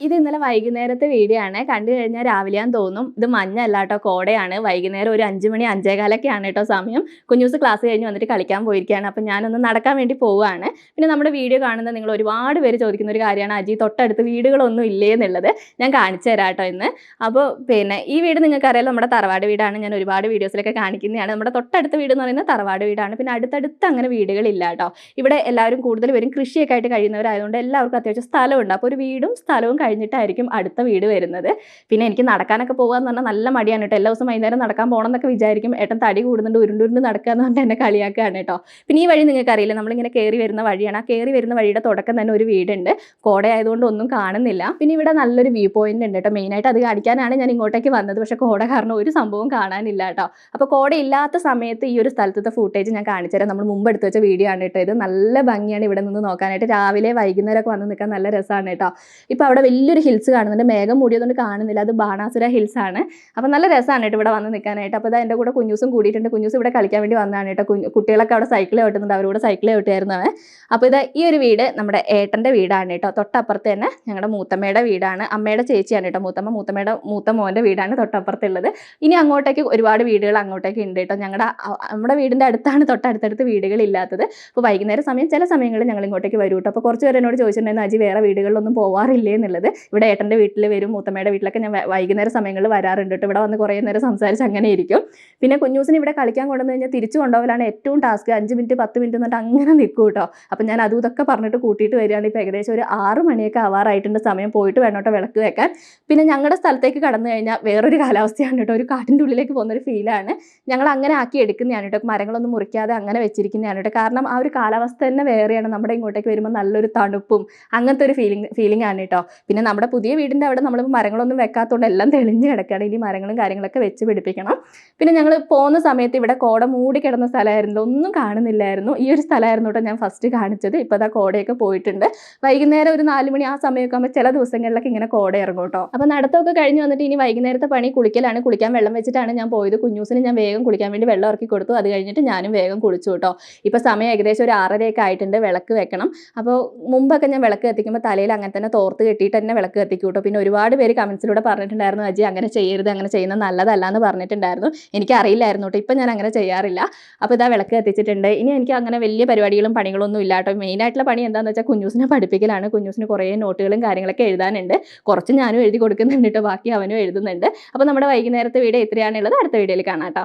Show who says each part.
Speaker 1: ഇത് ഇന്നലെ വൈകുന്നേരത്തെ വീഡിയോ ആണ്. കണ്ടു കഴിഞ്ഞാൽ രാവിലെയാന്ന് തോന്നും. ഇത് മഞ്ഞല്ല കേട്ടോ കോടയാണ്. വൈകുന്നേരം ഒരു അഞ്ച് മണി അഞ്ചേകാലൊക്കെയാണ് കേട്ടോ സമയം. കുഞ്ഞൂസ് ക്ലാസ് കഴിഞ്ഞ് വന്നിട്ട് കളിക്കാൻ പോയിരിക്കുകയാണ്. അപ്പം ഞാനൊന്ന് നടക്കാൻ വേണ്ടി പോവുകയാണ്. പിന്നെ നമ്മുടെ വീഡിയോ കാണുന്ന നിങ്ങൾ ഒരുപാട് പേര് ചോദിക്കുന്ന ഒരു കാര്യമാണ്. അജി തൊട്ടടുത്ത് വീടുകളൊന്നും ഇല്ലേ എന്നുള്ളത് ഞാൻ കാണിച്ചു തരാം കേട്ടോ ഇന്ന്. അപ്പോൾ പിന്നെ ഈ വീട് നിങ്ങൾക്കറിയാലോ നമ്മുടെ തറവാട് വീടാണ്. ഞാൻ ഒരുപാട് വീഡിയോസിലൊക്കെ കാണിക്കുന്നതാണ്. നമ്മുടെ തൊട്ടടുത്ത വീട് എന്ന് പറയുന്നത് തറവാട് വീടാണ്. പിന്നെ അടുത്തടുത്ത് അങ്ങനെ വീടുകളില്ല കേട്ടോ. ഇവിടെ എല്ലാവരും കൂടുതൽ പേരും കൃഷിയൊക്കെ ആയിട്ട് കഴിയുന്നവരായതുകൊണ്ട് എല്ലാവർക്കും അത്യാവശ്യം സ്ഥലമുണ്ട്. അപ്പോൾ ഒരു വീടും സ്ഥലവും കഴിഞ്ഞിട്ടായിരിക്കും അടുത്ത വീട് വരുന്നത്. പിന്നെ എനിക്ക് നടക്കാനൊക്കെ പോകാന്ന് പറഞ്ഞാൽ നല്ല മടിയാണ് കേട്ടോ. എല്ലാ ദിവസം വൈകുന്നേരം നടക്കാൻ പോകണം എന്നൊക്കെ വിചാരിക്കും. ഏട്ടൻ തടി കൂടുന്നുണ്ട് ഉരുണ്ടുരുണ്ട് നടക്കുക എന്ന് പറഞ്ഞാൽ എന്നെ കളിയാക്കുകയാണ് കേട്ടോ. പിന്നെ ഈ വഴി നിങ്ങൾക്ക് അറിയില്ല? നമ്മളിങ്ങനെ കയറി വരുന്ന വഴിയാണ്. ആ കയറി വരുന്ന വഴിയുടെ തുടക്കം തന്നെ ഒരു വീടുണ്ട്. കോടയായതുകൊണ്ട് ഒന്നും കാണുന്നില്ല. പിന്നെ ഇവിടെ നല്ലൊരു വ്യൂ പോയിന്റ് ഉണ്ട് കേട്ടോ. മെയിനായിട്ട് അത് കാണിക്കാനാണ് ഞാൻ ഇങ്ങോട്ടേക്ക് വന്നത്. പക്ഷേ കോട കാരണം ഒരു സംഭവം കാണാനില്ല കേട്ടോ. അപ്പോൾ കോട ഇല്ലാത്ത സമയത്ത് ഈ ഒരു സ്ഥലത്തെ ഫൂട്ടേജ് ഞാൻ കാണിച്ചുതരാം നമ്മൾ മുമ്പ് എടുത്ത് വെച്ച വീഡിയോ ആണ് കേട്ടോ ഇത്. നല്ല ഭംഗിയാണ് ഇവിടെ നിന്ന് നോക്കാനായിട്ട്. രാവിലെ വൈകുന്നേരമൊക്കെ വന്ന് നിൽക്കാൻ നല്ല രസമാണ് കേട്ടോ. ഇപ്പോൾ അവിടെ വലിയൊരു ഹിൽസ് കാണുന്നുണ്ട്. മേഘം മൂടിയതുകൊണ്ട് കാണുന്നില്ല. അത് ബാണാസുര ഹിൽസ് ആണ്. അപ്പോൾ നല്ല രസമാണ് കേട്ടോ ഇവിടെ വന്ന് നിൽക്കാനായിട്ട് അപ്പോൾ ഇതാ എന്റെ കൂടെ കുഞ്ഞൂസും കൂടിയിട്ടുണ്ട്. കുഞ്ഞൂസ് ഇവിടെ കളിക്കാൻ വേണ്ടി വന്നതാണ് കേട്ടോ. കുട്ടികളൊക്കെ അവിടെ സൈക്കിൾ ഓട്ടുന്നുണ്ട്. അവരോട് സൈക്കിൾ ചവിട്ടിയായിരുന്നു അവൻ. അപ്പോൾ ഇത് ഈ ഒരു വീട് നമ്മുടെ ഏട്ടന്റെ വീടാണ് കേട്ടോ. തൊട്ടപ്പുറത്ത് തന്നെ ഞങ്ങളുടെ മൂത്തമ്മയുടെ വീടാണ്. അമ്മയുടെ ചേച്ചിയാണ് കേട്ടോ. മൂത്തമ്മ മൂത്തമ്മയുടെ മൂത്ത മോന്റെ വീടാണ് തൊട്ടപ്പുറത്തുള്ളത്. ഇനി അങ്ങോട്ടേക്ക് ഒരുപാട് വീടുകൾ അങ്ങോട്ടേക്ക് ഉണ്ട് കേട്ടോ. ഞങ്ങളുടെ നമ്മുടെ വീടിന്റെ അടുത്താണ് തൊട്ടടുത്തടുത്ത് വീടുകളില്ലാത്തത് അപ്പോൾ വൈകുന്നേരം സമയം ചില സമയങ്ങളിൽ ഞങ്ങൾ ഇങ്ങോട്ടേക്ക് വരും കേട്ടോ. അപ്പോൾ കുറച്ച് പേരെന്നോട് ചോദിച്ചിട്ടുണ്ടായിരുന്നു അജി വേറെ വീടുകളിലൊന്നും പോവാറില്ലേ എന്നുള്ളത്. ഇവിടെ ഏട്ടന്റെ വീട്ടിൽ വരും മൂത്തമ്മയുടെ വീട്ടിലൊക്കെ ഞാൻ വൈകുന്നേരം സമയങ്ങളിൽ വരാറുണ്ട് കേട്ടോ. ഇവിടെ വന്ന് കുറേ നേരം സംസാരിച്ച് അങ്ങനെ ഇരിക്കും. പിന്നെ കുഞ്ഞൂസിന് ഇവിടെ കളിക്കാൻ കൊണ്ടുവന്ന് കഴിഞ്ഞാൽ തിരിച്ചു കൊണ്ടുപോകലാണ് ഏറ്റവും ടാസ്ക്. അഞ്ച് മിനിറ്റ് പത്ത് മിനിറ്റ് എന്നിട്ട് അങ്ങനെ നിൽക്കും കേട്ടോ. അപ്പം ഞാൻ അതും ഇതൊക്കെ പറഞ്ഞിട്ട് കൂട്ടിയിട്ട് വരികയാണ്. ഇപ്പോൾ ഏകദേശം ഒരു ആറ് മണിയൊക്കെ ആവാറായിട്ടുണ്ട്. സമയം പോയിട്ട് വേണം കേട്ടോ വിളക്ക് വെക്കാൻ. പിന്നെ ഞങ്ങളുടെ സ്ഥലത്തേക്ക് കടന്നു കഴിഞ്ഞാൽ വേറൊരു കാലാവസ്ഥയാണ് കേട്ടോ. ഒരു കാട്ടിന്റെ ഉള്ളിലേക്ക് പോകുന്നൊരു ഫീലാണ്. ഞങ്ങൾ അങ്ങനെ ആക്കി എടുക്കുന്നതാണ് കേട്ടോ. മരങ്ങളൊന്നും മുറിക്കാതെ അങ്ങനെ വെച്ചിരിക്കുന്നതാണ് കേട്ടോ. കാരണം ആ ഒരു കാലാവസ്ഥ തന്നെ വേറെയാണ്. നമ്മുടെ ഇങ്ങോട്ടേക്ക് വരുമ്പോൾ നല്ലൊരു തണുപ്പും അങ്ങനത്തെ ഒരു ഫീലിംഗ് ഫീലിംഗ് ആണ് കേട്ടോ. പിന്നെ നമ്മുടെ പുതിയ വീടിന്റെ അവിടെ നമ്മൾ മരങ്ങളൊന്നും വെക്കാത്തതുകൊണ്ട് എല്ലാം തെളിഞ്ഞ് കിടക്കുകയാണ് ഇനി മരങ്ങളും കാര്യങ്ങളൊക്കെ വെച്ച് പിടിപ്പിക്കണം. പിന്നെ ഞങ്ങൾ പോകുന്ന സമയത്ത് ഇവിടെ കോട മൂടി കിടന്ന സ്ഥലമായിരുന്നു. ഒന്നും കാണുന്നില്ലായിരുന്നു. ഈ ഒരു സ്ഥലമായിരുന്നു കേട്ടോ ഞാൻ ഫസ്റ്റ് കാണിച്ചത്. ഇപ്പോൾ അതാ കോടയൊക്കെ പോയിട്ടുണ്ട്. വൈകുന്നേരം ഒരു നാല് മണി ആ സമയമൊക്കെ ആകുമ്പോൾ ചില ദിവസങ്ങളിലൊക്കെ ഇങ്ങനെ കോട ഇറങ്ങും കേട്ടോ. അപ്പോൾ നടത്തമൊക്കെ കഴിഞ്ഞ് വന്നിട്ട് ഇനി വൈകുന്നേരത്തെ പണി കുളിക്കലാണ്. കുളിക്കാൻ വെള്ളം വെച്ചിട്ടാണ് ഞാൻ പോയത്. കുഞ്ഞൂസിന് ഞാൻ വേഗം കുളിക്കാൻ വേണ്ടി വെള്ളം ഇറക്കി കൊടുത്തു. അത് കഴിഞ്ഞിട്ട് ഞാനും വേഗം കുളിച്ചു കേട്ടോ. ഇപ്പോൾ സമയം ഏകദേശം ഒരു ആറരയൊക്കെ ആയിട്ടുണ്ട്. വിളക്ക് വെക്കണം. അപ്പോൾ മുമ്പൊക്കെ ഞാൻ വിളക്ക് കത്തിക്കുമ്പോൾ തലയിൽ അങ്ങനെ തന്നെ തോർത്ത് കെട്ടിയിട്ട് തന്നെ വിളക്ക് കത്തിക്കും കേട്ടോ പിന്നെ ഒരുപാട് പേര് കമൻസിലൂടെ പറഞ്ഞിട്ടുണ്ടായിരുന്നു അജി അങ്ങനെ ചെയ്യരുത് അങ്ങനെ ചെയ്യുന്നത് നല്ലതല്ല എന്ന് പറഞ്ഞിട്ടുണ്ടായിരുന്നു. എനിക്ക് അറിയില്ലായിരുന്നു കേട്ടോ ഇപ്പം ഞാൻ അങ്ങനെ ചെയ്യാറില്ല. അപ്പോൾ ഇതാ വിളക്ക് കത്തിച്ചിട്ടുണ്ട്. ഇനി എനിക്ക് അങ്ങനെ വലിയ പരിപാടികളും പണികളൊന്നും ഇല്ല കേട്ടോ മെയിനായിട്ടുള്ള പണി എന്താണെന്ന് വെച്ചാൽ കുഞ്ഞൂസിനെ പഠിപ്പിക്കലാണ്. കുഞ്ഞൂസിന് കുറേ നോട്ടുകളും കാര്യങ്ങളൊക്കെ എഴുതാനുണ്ട്. കുറച്ച് ഞാനും എഴുതി കൊടുക്കുന്നുണ്ട് കേട്ടോ ബാക്കി അവനും എഴുതുന്നുണ്ട്. അപ്പോൾ നമ്മുടെ വൈകുന്നേരത്തെ വീഡിയോ ഇത്രയാണുള്ളത് അടുത്ത വീഡിയോയിൽ കാണാം കേട്ടോ